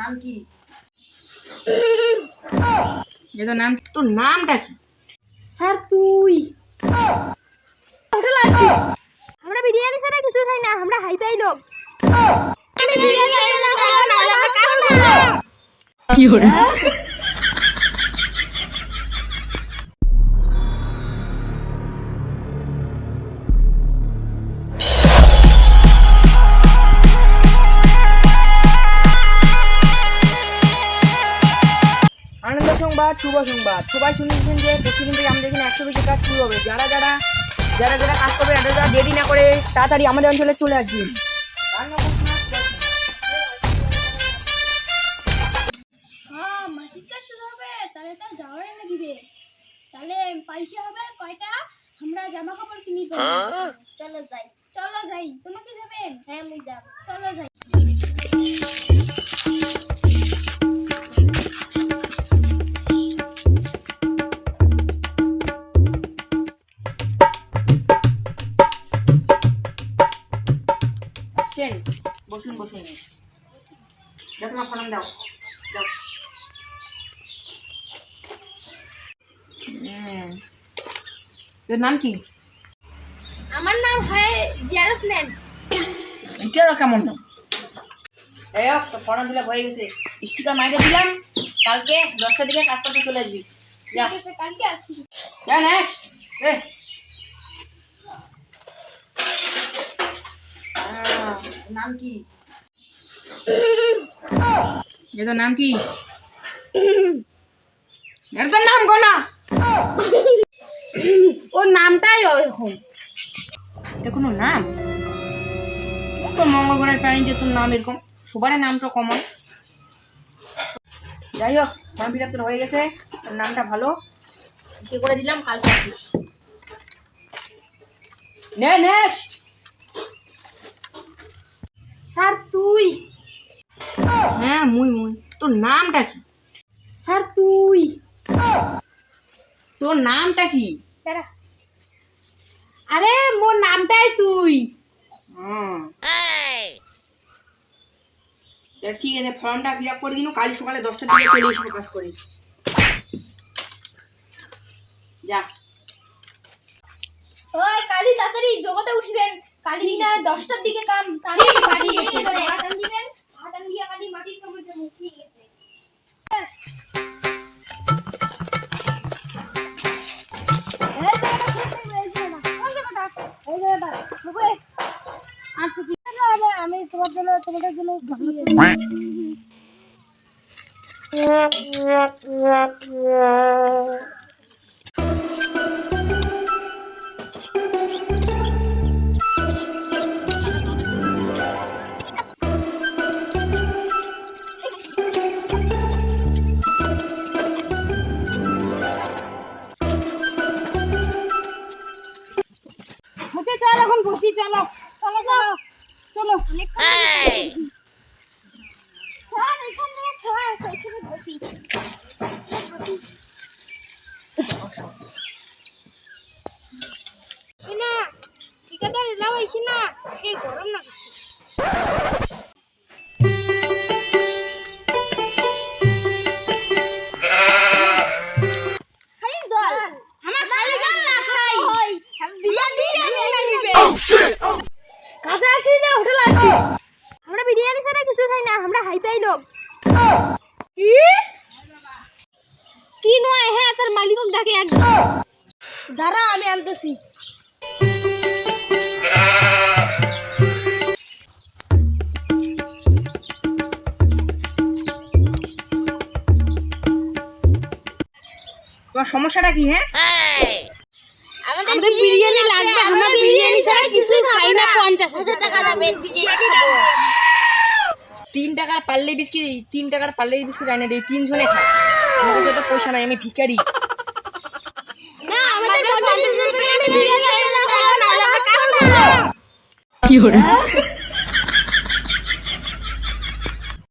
নাম কি? এটা নাম তোর নামটা কি? স্যার তুই। আমরা বিরিয়ানি ছাড়া কিছু খাই না আমরা হাই ফাই লোক। কি হরে সংবাদ শুভ সংবাদ। সবাই শুনেছেন যে কিছুদিন থেকে আমাদের এখানে একশো বেশি কাজ শুরু হবে। যারা যারা যারা যারা কাজ করবে তারা যারা দেরি না করে তাড়াতাড়ি আমাদের অঞ্চলে চলে আসবেন। হ্যাঁ তাহলে তো দিবে। তাহলে পয়সা হবে কয়টা? আমরা জামা কাপড় কিনি চলো যাই। চলো যাই। তোমাকে যাবেন? হ্যাঁ আমি যাব। চলো যাই। আসছেন বসুন বসুন। দেখো না ফোন দাও। দাও। তোর নাম কি? আমার নাম হয় জেরক্স নেন এটারও কেমন? নাম এই তো ফর্ম ফিল হয়ে গেছে। স্টিকার মাইরে দিলাম। কালকে দশটার দিকে কাজ করতে চলে আসবি। যা। কালকে নেক্সট এ। নাম কি? এটার নাম কি? এটার নাম কোনা ওর নামটাই ওরকম। এটা কোনো নাম? তো মঙ্গলবারের প্রাণী যে তোর নাম এরকম। সবারই নামটা কমন যাই হোক ফর্ম ফিল তোর হয়ে গেছে। তোর নামটা ভালো। সে করে দিলাম? কালকে নে নেক্সট স্যার তুই। হ্যাঁ মুই মুই। তোর নামটা কি? স্যার তুই। তোর নামটা কি? আরে মোর নামটাই তুই। ঠিক আছে ফর্মটা ফিল আপ করে দিন কাল সকালে দশটার দিকে চলে এসে কাজ করিস। যা। ওই কালি তাড়াতাড়ি জগতে উঠিবেন। কালি না দশটার দিকে কাম তাড়াতাড়ি বাড়ি গেছে ভাত দিবেন ভাত দিয়ে কালি মাটির কামে যাব ঠিক আছে আচ্ছা আমি তোমার জন্য তোমাদের জন্য চলো চলো চলো চলো। এখানে বসি। কাজে আসি না হোটেল আছি আমরা বিরিয়ানি ছাড়া কিছু খাই না আমরা হাই ফাই লোক। কি কি নয় হ্যাঁ তোর মালিকক ডাকে এক। দাঁড়া আমি আনতেছি। তোমার সমস্যাটা কি হ্যাঁ? আমাদের বিরিয়ানি লাগবে? আমরা বিরিয়ানি ছাড়া কিছুই খাই না পঞ্চাশ হাজার টাকা দামের বিরিয়ানি তিন টাকার পারলে বিস্কিট তিন টাকার পাল্লে বিস্কুট আইনে দেয় তিনজনে খায়। খাই কাছে তো পয়সা নাই আমি ভিখারি। না আমাদের পঞ্চাশ হাজার টাকা বিরিয়ানি কি হরে